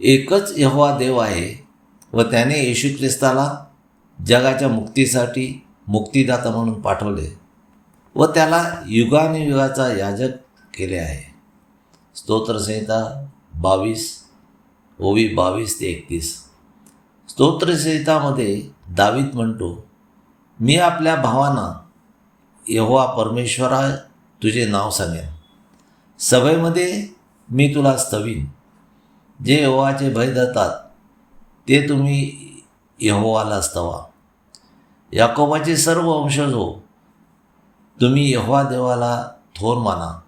एकच यहोवा देव आहे व त्याने येशू ख्रिस्ताला जगाच्या मुक्तीसाठी मुक्तीदाता म्हणून पाठवले व त्याला युगानुयुगाचा याजक केले आहे. स्तोत्रसंहिता बावीस ओवी बावीस ते एकतीस. स्तोत्रसंहितामध्ये दावीत म्हणतो मी आपल्या भावांना यहोवा परमेश्वरा तुझे नाव सांगेन. सभेमध्ये मी तुला स्तवीन जे यहोवाचे भय धरतात ते तुम्ही यहोवाला असतवा याकोबाचे सर्व वंशज हो तुम्ही यहोवा देवाला थोर माना.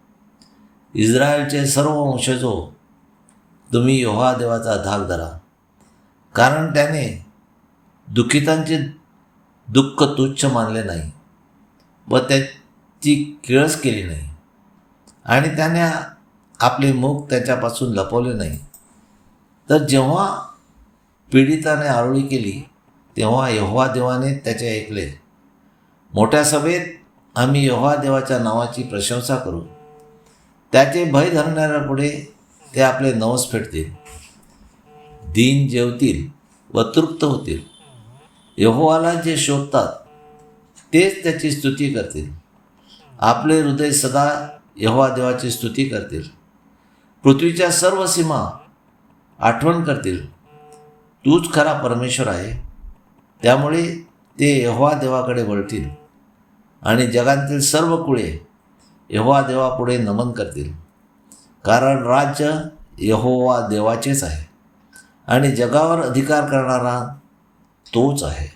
इस्रायलचे सर्व वंशज हो तुम्ही यहोवा देवाचा धाक धरा. कारण त्याने दुःखितांचे दुःख तुच्छ मानले नाही व त्याची किळस केली नाही. आणि त्याने आपले मुख त्याच्यापासून लपवले नाही. तर जेव्हा पीडिताने आरोळी केली तेव्हा यहोवा देवाने त्याचे ऐकले मोठ्या सभेत आम्ही यहोवा देवाच्या नावाची प्रशंसा करू. त्याचे भय धरणाऱ्यापुढे ते आपले नवस फेडतील. दीन जेवतील व तृप्त होतील. यहोवाला जे शोधतात तेच त्याची स्तुती करतील. आपले हृदय सदा यहोवा देवाची स्तुती करतील. पृथ्वीच्या सर्व सीमा आठवण करतील. तूच खरा परमेश्वर आहे. त्यामुळे ते यहोवा देवाकडे वळतील. आणि जगातील सर्व कुळे यहोवा देवापुढे नमन करतील. कारण राज्य यहोवा देवाचेच आहे. आणि जगावर अधिकार करणारा तोच आहे.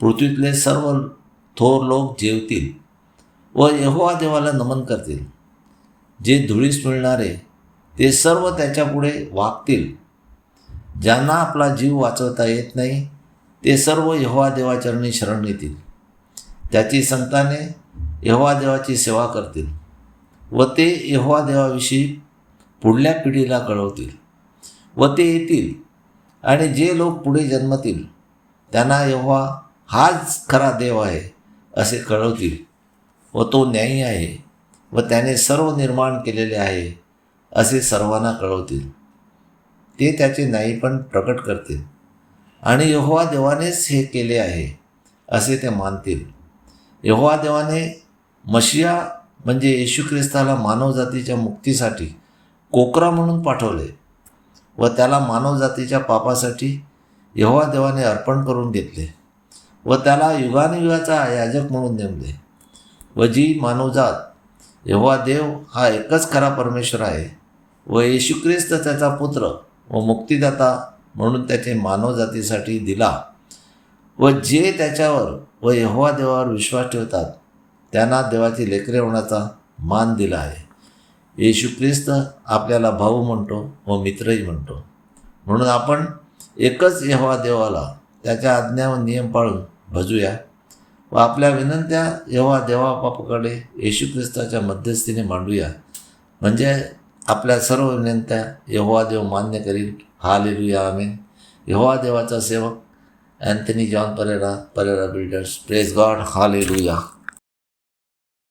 पृथ्वीतले सर्व थोर लोक जेवतील व यहोवा देवाला नमन करतील. जे धुळीस मिळणारे ते सर्व त्याच्यापुढे वागतील. ज्यांना आपला जीव वाचवता येत नाही ते सर्व यहोवा देवाचरणी शरण येतील. त्याची संताने यहोवा देवाची सेवा करतील व ते यहोवा देवाविषयी पुढल्या पिढीला कळवतील व ते येतील आणि जे लोक पुढे जन्मतील त्यांना यहोवा हाच खरा देव आहे असे कळवतील व तो न्यायी आहे व त्याने सर्व निर्माण केलेले आहे. असे सर्वांना कळवतील. ते त्याचे नाही पण प्रकट करतील. आणि यहोवा देवानेच हे केले आहे असे ते मानतील. यहोवा देवाने मशिया म्हणजे येशू ख्रिस्ताला मानवजातीच्या मुक्तीसाठी कोकरा म्हणून पाठवले व त्याला मानवजातीच्या पापासाठी यहोवा देवाने अर्पण करून घेतले व त्याला युगानुयुगाचा याजक म्हणून नेमले. व जी मानवजात यहोवा देव हा एकच खरा परमेश्वर आहे व येशू ख्रिस्त त्याचा पुत्र व मुक्तिदाता म्हणून त्याचे मानवजातीसाठी दिला. व जे त्याच्यावर व यहोवा देवावर विश्वास ठेवतात त्यांना देवाची लेकरे होण्याचा मान दिला आहे. येशू ख्रिस्त आपल्याला भाऊ म्हणतो व मित्रही म्हणतो. म्हणून आपण एकच यहोवा देवाला त्याच्या आज्ञा व नियम पाळून भजूया व आपल्या विनंत्या यहोवा देवाबापाकडे येशू ख्रिस्ताच्या मध्यस्थीने मांडूया. म्हणजे आपल्या सर्व विनंत्या यहोवा देव मान्य करील हा लिलूया आमेन. यहोवा देवाचा सेवक Anthony John Pereira Pereira builders. Praise God hallelujah